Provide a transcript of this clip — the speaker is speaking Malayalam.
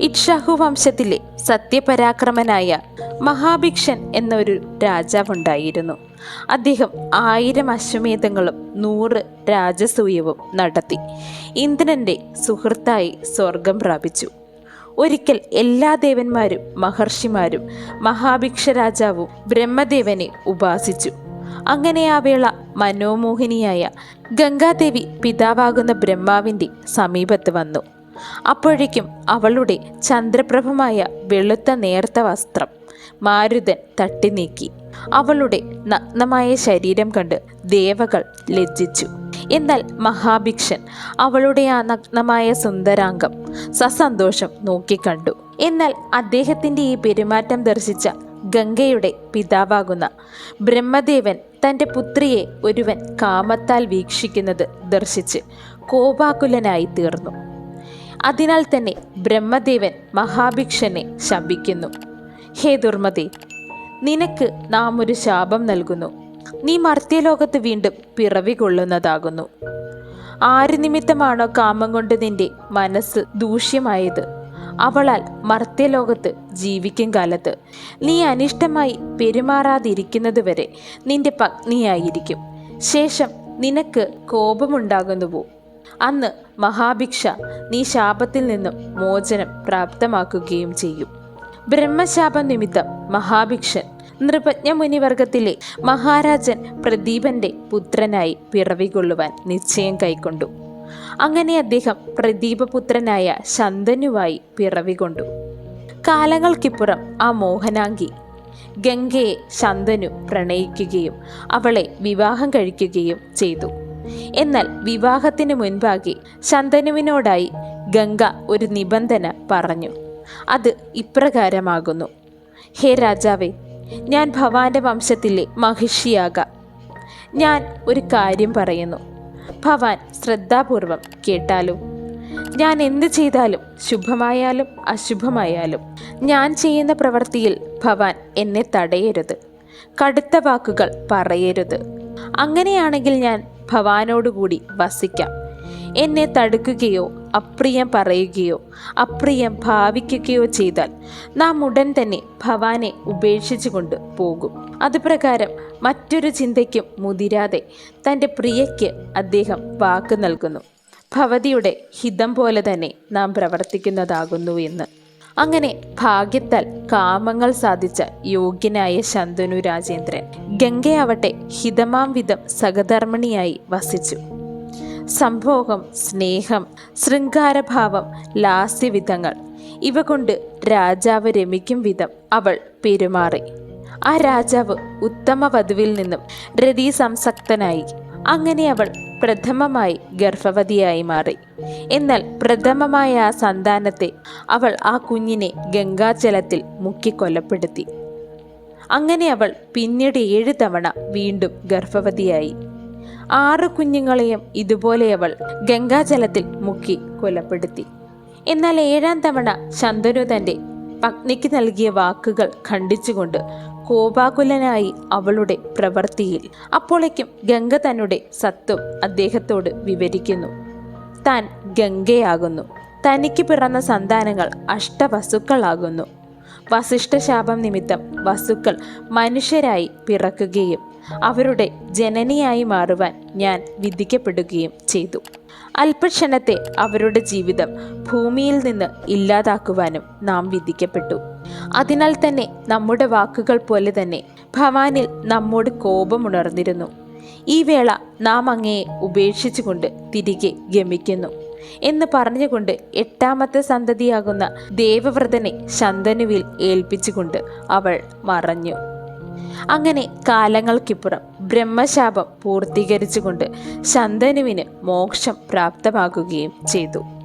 ഇക്ഷാഹു വംശത്തിലെ സത്യപരാക്രമനായ മഹാഭിക്ഷൻ എന്നൊരു രാജാവുണ്ടായിരുന്നു. അദ്ദേഹം ആയിരം അശ്വമേധങ്ങളും നൂറ് രാജസൂയവും നടത്തി. ഇന്ദ്രന്റെ സുഹൃത്തായി സ്വർഗം പ്രാപിച്ചു. ഒരിക്കൽ എല്ലാ ദേവന്മാരും മഹർഷിമാരും മഹാഭിക്ഷ രാജാവും ബ്രഹ്മദേവനെ ഉപാസിച്ചു. അങ്ങനെ ആ വേള മനോമോഹിനിയായ ഗംഗാദേവി പിതാവാകുന്ന ബ്രഹ്മാവിന്റെ സമീപത്ത് വന്നു. അപ്പോഴേക്കും അവളുടെ ചന്ദ്രപ്രഭമായ വെളുത്ത നേർത്ത വസ്ത്രം മാരുതൻ തട്ടി നീക്കി. അവളുടെ നഗ്നമായ ശരീരം കണ്ട് ദേവകൾ ലജ്ജിച്ചു. എന്നാൽ മഹാഭിക്ഷൻ അവളുടെ ആ നഗ്നമായ സുന്ദരാംഗം സസന്തോഷം നോക്കിക്കണ്ടു. എന്നാൽ അദ്ദേഹത്തിന്റെ ഈ പെരുമാറ്റം ദർശിച്ച ഗംഗയുടെ പിതാവാകുന്ന ബ്രഹ്മദേവൻ തന്റെ പുത്രിയെ ഒരുവൻ കാമത്താൽ വീക്ഷിക്കുന്നത് ദർശിച്ച് കോപാകുലനായി തീർന്നു. അതിനാൽ തന്നെ ബ്രഹ്മദേവൻ മഹാഭിക്ഷനെ ശപിക്കുന്നു. ഹേ ദുർമതി നിനക്ക് നാം ഒരു ശാപം നൽകുന്നു. നീ മർത്യലോകത്ത് വീണ്ടും പിറവി കൊള്ളുന്നതാകുന്നു ആര് നിമിത്തമാണോ കാമം കൊണ്ട് നിന്റെ മനസ്സ് ദൂഷ്യമായത്? അവളാൽ മർത്യലോകത്ത് ജീവിക്കും കാലത്ത്. നീ അനിഷ്ടമായി പെരുമാറാതിരിക്കുന്നതുവരെ നിന്റെ പത്നിയായിരിക്കും. ശേഷം നിനക്ക് കോപമുണ്ടാകുന്നുവോ? അന്ന് മഹാഭിക്ഷ നീ ശാപത്തിൽ നിന്നും മോചനം പ്രാപ്തമാക്കുകയും ചെയ്യും. ബ്രഹ്മശാപ നിമിത്തം മഹാഭിക്ഷൻ നൃപജ്ഞ മുനിവർഗത്തിലെ മഹാരാജൻ പ്രദീപന്റെ പുത്രനായി പിറവികൊള്ളുവാൻ നിശ്ചയം കൈക്കൊണ്ടു. അങ്ങനെ അദ്ദേഹം പ്രദീപപുത്രനായ ശന്തനുവായി പിറവികൊണ്ടു. കാലങ്ങൾക്കിപ്പുറം ആ മോഹനാംഗി ഗംഗയെ ശന്തനു പ്രണയിക്കുകയും അവളെ വിവാഹം കഴിക്കുകയും ചെയ്തു. എന്നാൽ വിവാഹത്തിന് മുൻപാകെ ശന്തനുവിനോടായി ഗംഗ ഒരു നിബന്ധന പറഞ്ഞു. അത് ഇപ്രകാരമാകുന്നു. ഹേ രാജാവേ ഞാൻ ഭവാന്റെ വംശത്തിലെ മഹിഷിയാകാം. ഞാൻ ഒരു കാര്യം പറയുന്നു. ഭവാൻ ശ്രദ്ധാപൂർവം കേട്ടാലും ഞാൻ എന്ത് ചെയ്താലും ശുഭമായാലും അശുഭമായാലും ഞാൻ ചെയ്യുന്ന പ്രവൃത്തിയിൽ ഭവാൻ എന്നെ തടയരുത്. കടുത്ത വാക്കുകൾ പറയരുത്. അങ്ങനെയാണെങ്കിൽ ഞാൻ ഭവാനോടുകൂടി വസിക്കാം. എന്നെ തടുക്കുകയോ അപ്രിയം പറയുകയോ അപ്രിയം ഭാവിക്കുകയോ ചെയ്താൽ നാം ഉടൻ തന്നെ ഭവാനെ ഉപേക്ഷിച്ചുകൊണ്ട് പോകും. അതുപ്രകാരം മറ്റൊരു ചിന്തയ്ക്കും മുതിരാതെ തന്റെ പ്രിയയ്ക്ക് അദ്ദേഹം വാക്ക് നൽകുന്നു. ഭവതിയുടെ ഹിതം പോലെ തന്നെ നാം പ്രവർത്തിക്കുന്നതാകുന്നു എന്ന്. അങ്ങനെ ഭാഗ്യത്താൽ കാമങ്ങൾ സാധിച്ച യോഗ്യനായ ശന്തനു രാജേന്ദ്രൻ ഗംഗയാവട്ടെ ഹിതമാം വിധം സഹധർമ്മിണിയായി വസിച്ചു. സംഭോഗം സ്നേഹം ശൃംഗാരഭാവം ലാസ്യവിധങ്ങൾ ഇവ കൊണ്ട് രാജാവ് രമിക്കും വിധം അവൾ പെരുമാറി. ആ രാജാവ് ഉത്തമ വധുവിൽ നിന്നും രതി സംസക്തനായി. അങ്ങനെ അവൾ പ്രഥമമായി ഗർഭവതിയായി മാറി. എന്നാൽ പ്രഥമമായ ആ സന്താനത്തെ അവൾ ആ കുഞ്ഞിനെ ഗംഗാജലത്തിൽ മുക്കിക്കൊലപ്പെടുത്തി. അങ്ങനെ അവൾ പിന്നീട് ഏഴ് തവണ വീണ്ടും ഗർഭവതിയായി. ആറ് കുഞ്ഞുങ്ങളെയും ഇതുപോലെ അവൾ ഗംഗാജലത്തിൽ മുക്കി കൊലപ്പെടുത്തി. എന്നാൽ ഏഴാം തവണ ശന്തനു തന്റെ പത്നിക്ക് നൽകിയ വാക്കുകൾ ഖണ്ഡിച്ചുകൊണ്ട് കോപാകുലനായി അവളുടെ പ്രവൃത്തിയിൽ. അപ്പോഴേക്കും ഗംഗ തന്നുടെ സത്വം അദ്ദേഹത്തോട് വിവരിക്കുന്നു. താൻ ഗംഗയാകുന്നു. തനിക്ക് പിറന്ന സന്താനങ്ങൾ അഷ്ടവസുക്കളാകുന്നു. വസിഷ്ഠശാപം നിമിത്തം വസുക്കൾ മനുഷ്യരായി പിറക്കുകയും അവരുടെ ജനനിയായി മാറുവാൻ ഞാൻ വിധിക്കപ്പെടുകയും ചെയ്തു. അല്പക്ഷണത്തെ അവരുടെ ജീവിതം ഭൂമിയിൽ നിന്ന് ഇല്ലാതാക്കുവാനും നാം വിധിക്കപ്പെട്ടു. അതിനാൽ തന്നെ നമ്മുടെ വാക്കുകൾ പോലെ തന്നെ ഭവാനിൽ നമ്മോട് കോപമുണർന്നിരുന്നു ഈ വേള നാം അങ്ങയെ ഉപേക്ഷിച്ചുകൊണ്ട് തിരികെ ഗമിക്കുന്നു എന്ന് പറഞ്ഞുകൊണ്ട് എട്ടാമത്തെ സന്തതിയാകുന്ന ദേവവ്രതനെ ശന്തനുവിൽ ഏൽപ്പിച്ചുകൊണ്ട് അവൾ മറഞ്ഞു. അങ്ങനെ കാലങ്ങൾക്കിപ്പുറം ബ്രഹ്മശാപം പൂർത്തീകരിച്ചുകൊണ്ട് ശന്തനുവിന് മോക്ഷം പ്രാപ്തമാകുകയും ചെയ്തു.